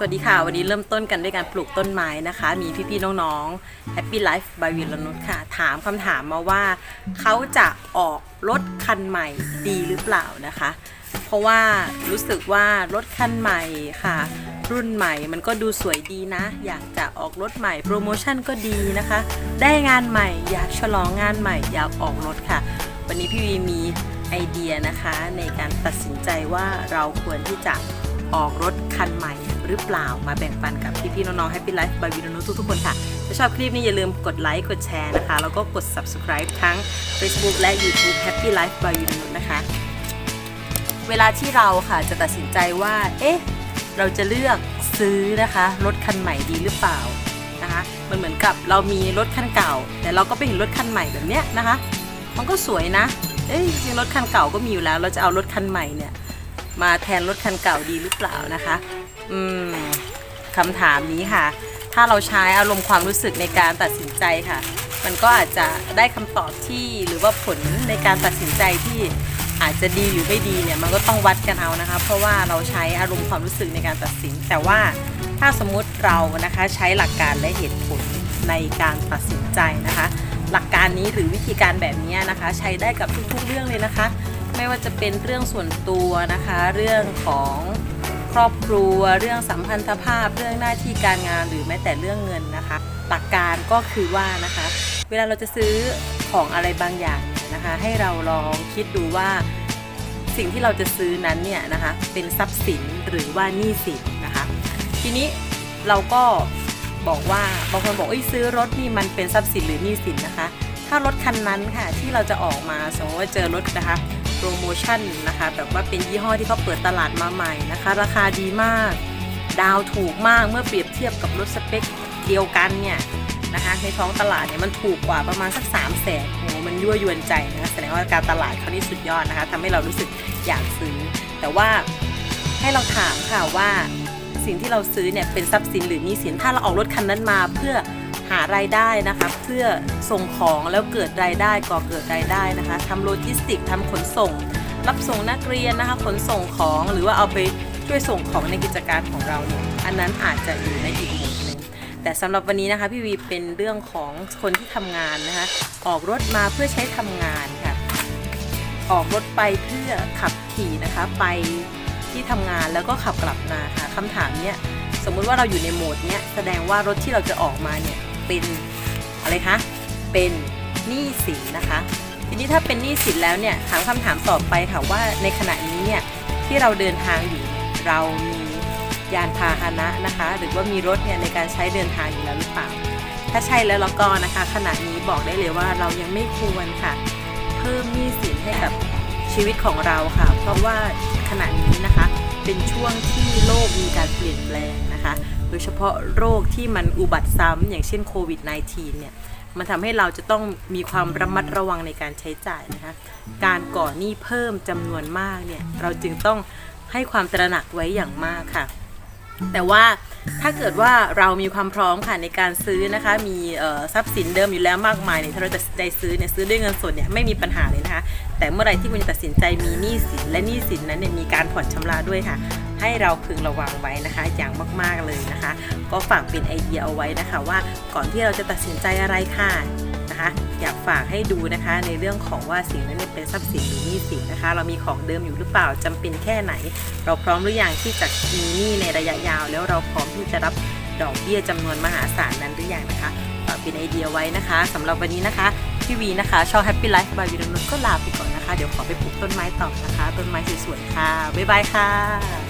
สวัสดีค่ะ วันนี้เริ่มต้นกันด้วยการปลูกต้นไม้นะคะ มีพี่ ๆ น้อง ๆ Happy Life by วิรนุชค่ะ ถามคำถามมาว่า เขาจะออกรถคันใหม่ดีหรือเปล่านะคะ เพราะว่ารู้สึกว่ารถคันใหม่ค่ะ รุ่นใหม่มันก็ดูสวยดีนะ อยากจะออกรถใหม่โปรโมชั่นก็ดีนะคะ ได้งานใหม่อยากฉลองงานใหม่ อยากออกรถค่ะ วันนี้พี่วีมีไอเดียนะคะ ในการตัดสินใจว่าเราควรที่จะ ออกรถคันใหม่หรือเปล่ามาแบ่งปันกับพี่ๆน้องๆ Happy Life by วิรนุทุกๆคนค่ะ ถ้าชอบคลิปนี้อย่าลืมกดไลค์กดแชร์นะคะ แล้วก็กด subscribe ทั้ง Facebook และ YouTube Happy Life by วิรนุนะคะ เวลาที่เราค่ะจะตัดสินใจว่า เอ๊ะ เราจะเลือกซื้อนะคะรถคันใหม่ดีหรือเปล่านะคะมันเหมือนกับเรามีรถคันเก่า แต่เราก็ไปเห็นรถคันใหม่แบบเนี้ยนะคะ มันก็สวยนะ เอ้ยจริงรถคันเก่าก็มีอยู่แล้ว เราจะเอารถคันใหม่เนี่ย มาแทนรถคันเก่าดีหรือเปล่านะคะ อืมคำถามนี้ค่ะ ถ้าเราใช้อารมณ์ความรู้สึกในการตัดสินใจค่ะ มันก็อาจจะได้คำตอบที่หรือว่าผลในการตัดสินใจที่อาจจะดีหรือไม่ดีเนี่ยมันก็ต้องวัดกันเอานะคะ เพราะว่าเราใช้อารมณ์ความรู้สึกในการตัดสิน แต่ว่าถ้าสมมุติเรานะคะใช้หลักการและเหตุผลในการตัดสินใจนะคะ หลักการนี้หรือวิธีการแบบนี้นะคะ ใช้ได้กับทุกๆเรื่องเลยนะคะ ไม่ว่าจะเป็นเรื่องส่วนตัวนะคะ เรื่องของครอบครัว เรื่องสัมพันธภาพ เรื่องหน้าที่การงานหรือแม้แต่เรื่องเงินนะคะ หลักการก็คือว่านะคะ เวลาเราจะซื้อของอะไรบางอย่างเนี่ยนะคะ ให้เราลองคิดดูว่าสิ่งที่เราจะซื้อนั้นเนี่ยนะคะเป็นทรัพย์สินหรือว่าหนี้สินนะคะ ทีนี้เราก็บอกว่าบางคนบอกเอ้ยซื้อรถนี่มันเป็นทรัพย์สินหรือหนี้สินนะคะ ถ้ารถคันนั้นค่ะที่เราจะออกมาสมมติว่าเจอรถนะคะโปรโมชั่นนะคะแบบว่าเป็นยี่ห้อที่เขาเปิดตลาดมาใหม่นะคะ ราคาดีมาก ดาวถูกมากเมื่อเปรียบเทียบกับรถสเปคเดียวกันเนี่ยนะคะในท้องตลาดเนี่ยมันถูกกว่าประมาณสัก3 0 0แสนโอ้มันยั่วยวนใจนะะแสดงว่าการตลาดเขานี่สุดยอดนะคะทำให้เรารู้สึกอยากซื้อ แต่ว่าให้เราถามค่ะว่าสิ่งที่เราซื้อเนี่ยเป็นทรัพย์สินหรือหนี้สินถ้าเราออกรถคันนั้นมาเพื่อ หารายได้นะคะเพื่อส่งของแล้วเกิดรายได้ก่อเกิดรายได้นะคะทำโลจิสติกทำขนส่ง รับส่งนักเรียนนะคะขนส่งของหรือว่าเอาไปช่วยส่งของในกิจการของเราเนี่ยอันนั้นอาจจะอยู่ในอีกหมวดหนึ่งแต่สำหรับวันนี้นะคะพี่วีเป็นเรื่องของคนที่ทำงานนะคะออกรถมาเพื่อใช้ทำงานค่ะออกรถไปเพื่อขับขี่นะคะไปที่ทำงานแล้วก็ขับกลับมาค่ะคำถามเนี้ยสมมุติว่าเราอยู่ในโหมดเนี้ยแสดงว่ารถที่เราจะออกมาเนี่ย เป็นอะไรคะ เป็นหนี้สินนะคะ ทีนี้ถ้าเป็นหนี้สินแล้วเนี่ยถามคำถามต่อไปค่ะว่าในขณะนี้เนี่ยที่เราเดินทางอยู่เนี่ยเรามียานพาหนะนะคะ หรือว่ามีรถเนี่ยในการใช้เดินทางอยู่แล้วหรือเปล่า ถ้าใช่แล้วเราก็นะคะ ขณะนี้บอกได้เลยว่าเรายังไม่ควรค่ะ เพิ่มหนี้สินให้กับชีวิตของเราค่ะ เพราะว่าขณะนี้นะคะ เป็นช่วงที่โลกมีการเปลี่ยนแปลงนะคะ โดยเฉพาะโรคที่มันอุบัติซ้ำอย่างเช่นโควิด -19 เนี่ย มันทำให้เราจะต้องมีความระมัดระวังในการใช้จ่ายนะคะ การก่อหนี้เพิ่มจำนวนมากเนี่ย เราจึงต้องให้ความตระหนักไว้อย่างมากค่ะ แต่ว่าถ้าเกิดว่าเรามีความพร้อมค่ะในการซื้อนะคะ มีทรัพย์สินเดิมอยู่แล้วมากมายเนี่ยถ้าเราจะได้ซื้อเนี่ยซื้อด้วยเงินสดเนี่ยไม่มีปัญหาเลยนะคะแต่เมื่อไรที่คุณตัดสินใจมีหนี้สินและหนี้สินนั้นเนี่ยมีการผ่อนชำระด้วยค่ะ ให้เราพึงระวังไว้นะคะ อย่างมากๆเลยนะคะ ก็ฝากเป็นไอเดียเอาไว้นะคะ ว่าก่อนที่เราจะตัดสินใจอะไรค่ะ นะคะ อยากฝากให้ดูนะคะ ในเรื่องของว่าสิ่งนั้นเป็นทรัพย์สินหรือหนี้สินนะคะ เรามีของเดิมอยู่หรือเปล่าจำเป็นแค่ไหน เราพร้อมหรือยังที่จะมีหนี้ในระยะยาว แล้วเราพร้อมที่จะรับดอกเบี้ยจำนวนมหาศาลนั้นหรือยังนะคะฝากเป็นไอเดียไว้นะคะสำหรับวันนี้นะคะพี่วีนะคะช่อง Happy Life by วีรนุชก็ลาไปก่อนนะคะ เดี๋ยวขอไปปลูกต้นไม้ต่อนะคะ ต้นไม้สวยๆค่ะบ๊ายบายค่ะ